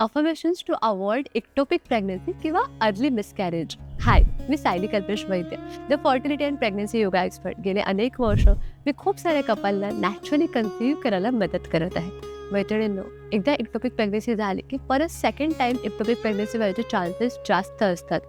Affirmations to avoid ectopic pregnancy किंवा early miscarriage hi me Sayali Kalpesh Vaidya the fertility and pregnancy yoga expert गेले अनेक वर्ष मी खूप साऱ्या कपालला नॅचरली कन्सिव्ह करायला मदत करत आहे. मैत्रिणींनो एकदा इक्टोपिक प्रेग्नन्सी झाली की परत सेकंड टाइम इक्टोपिक प्रेग्नन्सी व्हायचे चान्सेस जास्त असतात.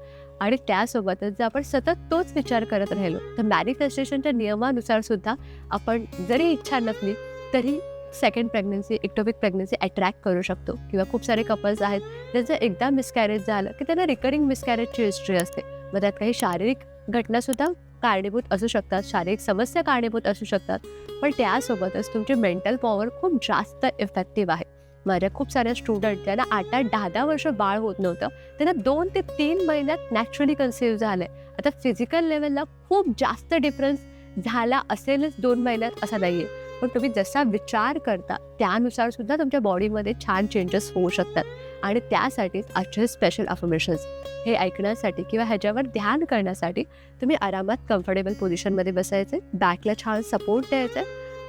आणि त्यासोबतच जर आपण सतत तोच विचार करत राहिलो तर मॅनिफेस्टेशनच्या नियमानुसार सुद्धा आपण जरी इच्छा नसली तरी second pregnancy ectopic pregnancy attract करू शकतो. किंवा खूप सारे कपल्स आहेत त्यांचं एकदा मिसकॅरेज झालं की त्यांना रिकरिंग मिसकॅरेजची हिस्ट्री असते. मग त्यात काही शारीरिक घटनासुद्धा कारणीभूत असू शकतात शारीरिक समस्या कारणीभूत असू शकतात. पण त्यासोबतच तुमची मेंटल पॉवर खूप जास्त इफेक्टिव्ह आहे. माझ्या खूप साऱ्या स्टुडंट ज्यांना आठ आठ दहा दहा वर्ष बाळ होत नव्हतं त्यांना दोन ते तीन महिन्यात नॅचरली कन्सिव्ह झालंय. आता फिजिकल लेवलला खूप जास्त डिफरन्स झाला असेलच दोन महिन्यात असा नाही आहे पण तुम्ही जसा विचार करता त्यानुसार सुद्धा तुमच्या बॉडीमध्ये छान चेंजेस होऊ शकतात. आणि त्यासाठीच आजचे स्पेशल अफर्मेशन्स हे ऐकण्यासाठी किंवा ह्याच्यावर ध्यान करण्यासाठी तुम्ही आरामात कम्फर्टेबल पोझिशनमध्ये बसायचे बॅकला छान सपोर्ट द्यायचं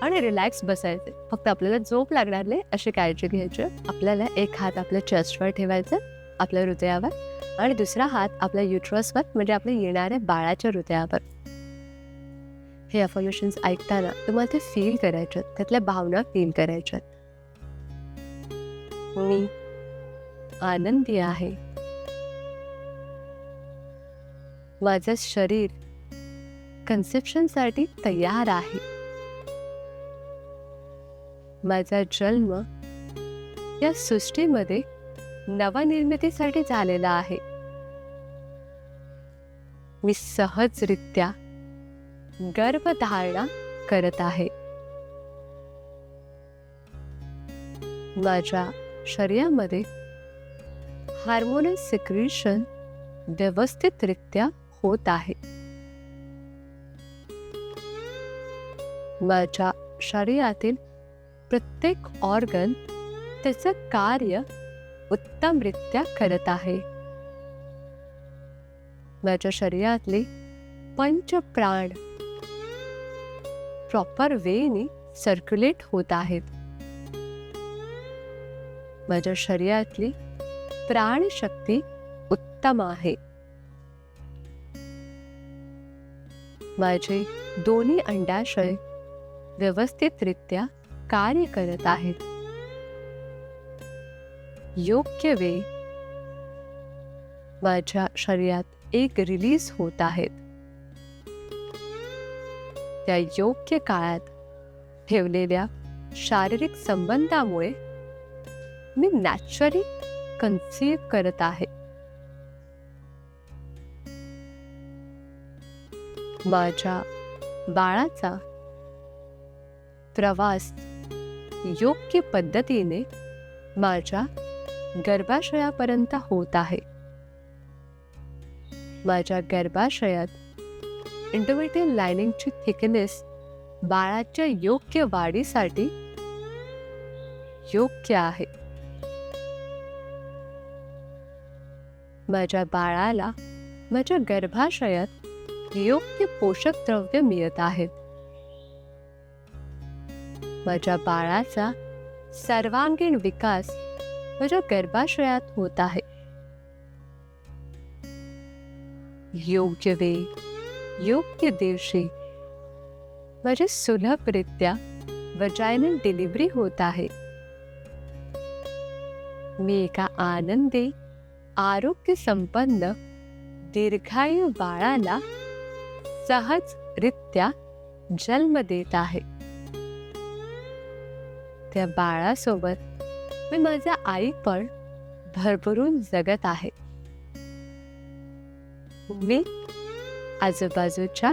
आणि रिलॅक्स बसायचे. फक्त आपल्याला झोप लागणार नाही अशी काळजी घ्यायची. आपल्याला एक हात आपल्या चेस्टवर ठेवायचा आपल्या हृदयावर. आणि दुसरा हात आपल्या युट्रसवर म्हणजे आपल्या येणाऱ्या बाळाच्या हृदयावर. हे अफर्मेशन्स ऐकताना तुम्हाला ते फील करायच्यात त्यातल्या भावना फील करायच्यात मी आनंदी आहे. माझं शरीर कन्सेप्शनसाठी तयार आहे. माझा जन्म या सृष्टीमध्ये नवनिर्मितीसाठी झालेला आहे. मी सहजरित्या गर्भधारणा करत आहे. माझ्या शरीरामध्ये हार्मोनल सिक्रेशन व्यवस्थितरित्या होत आहे. माझ्या शरीरातील प्रत्येक ऑर्गन त्याचं कार्य उत्तमरित्या करत आहे. माझ्या शरीरातले पंच प्राण प्रॉपर वेने सर्क्युलेट होत आहेत. माझ्या शरीरातली प्राणशक्ती उत्तम आहे. माझे दोन्ही अंडाशय व्यवस्थितरित्या कार्य करत आहेत. योग्य वेळ माझ्या शरीरात एक रिलीज होत आहेत. त्या योग्य काळात ठेवलेल्या शारीरिक संबंधामुळे मी नॅचरली कन्सिव्ह करत आहे. माझ्या बाळाचा प्रवास योग्य पद्धतीने माझ्या गर्भाशयापर्यंत होत आहे. माझ्या गर्भाशयात इंटरमिटियल लायनिंगची थिकनेस बाळाच्या योग्य वाढीसाठी योग्य आहे. माझ्या बाळाला माझ्या गर्भाशयात योग्य पोषक द्रव्य मिळत आहेत माझ्या बाळाचा सर्वांगीण विकास माझ्या गर्भाशयात होत आहे. योग्य वेळ योग्य दिवशी. माझी सुलभरित्या वजायनल डिलिव्हरी होत आहे. मी एका आनंदी आरोग्य संपन्न दीर्घायू बाळाला सहजरित्या जन्म देत आहे. त्या बाळासोबत मी माझ्या आई पण भरभरून जगत आहे. मी आजूबाजूच्या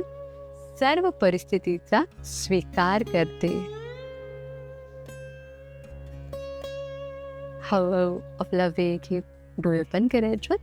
सर्व परिस्थितीचा स्वीकार करते. हळूहळू आपला वेग हे डोळे पण करायचं.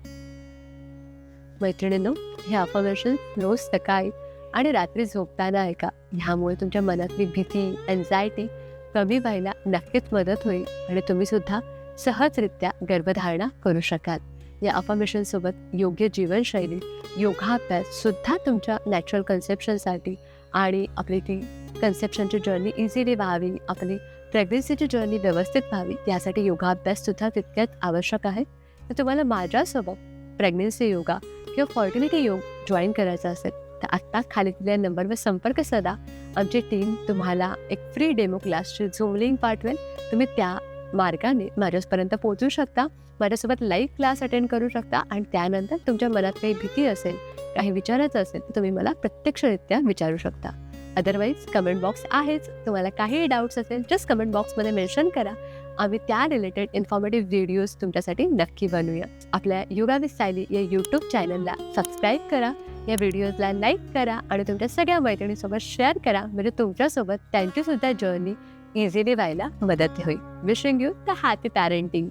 मैत्रिणींनो हे अफर्मेशन रोज सकाळी आणि रात्री झोपताना ऐका. ह्यामुळे तुमच्या मनातली भीती एन्झायटी कमी व्हायला नक्कीच मदत होईल आणि तुम्ही सुद्धा सहजरित्या गर्भधारणा करू शकाल. या अफर्मेशनसोबत योग्य जीवनशैली योगाभ्यास सुद्धा तुमच्या नॅचरल कन्सेप्शनसाठी आणि आपली ती कन्सेप्शनची जर्नी इझिली व्हावी आपली प्रेग्नन्सीची जर्नी व्यवस्थित व्हावी यासाठी योगाभ्याससुद्धा अभ्याससुद्धा तितक्याच आवश्यक आहे. तर तुम्हाला माझ्यासोबत प्रेग्नन्सी योगा किंवा फॉर्टिलिटी योग जॉईन करायचा असेल तर आत्ता खाली दिलेल्या नंबरवर संपर्क साधा. आमची टीम तुम्हाला एक फ्री डेमो क्लासची झूम लिंक पाठवेल. तुम्ही त्या मार्गाने माझ्यापर्यंत पोहोचू शकता. माझ्यासोबत लाईव्ह क्लास अटेंड करू शकता आणि त्यानंतर तुमच्या मनात काही भीती असेल काही विचारायचं असेल तर तुम्ही मला प्रत्यक्षरित्या विचारू शकता. अदरवाईज कमेंट बॉक्स आहेच. तुम्हाला काही डाऊट्स असेल जस्ट कमेंट बॉक्समध्ये मेन्शन करा. आम्ही त्या रिलेटेड इन्फॉर्मेटिव्ह व्हिडिओज तुमच्यासाठी नक्की बनवूया. आपल्या योगा विथ सायली या यूट्यूब चॅनलला सबस्क्राईब करा. या व्हिडिओजला लाईक करा आणि तुमच्या सगळ्या मैत्रिणीसोबत शेअर करा. म्हणजे तुमच्यासोबत त्यांचीसुद्धा जर्नी इझिली व्हायला मदत होईल. Wishing you the happy parenting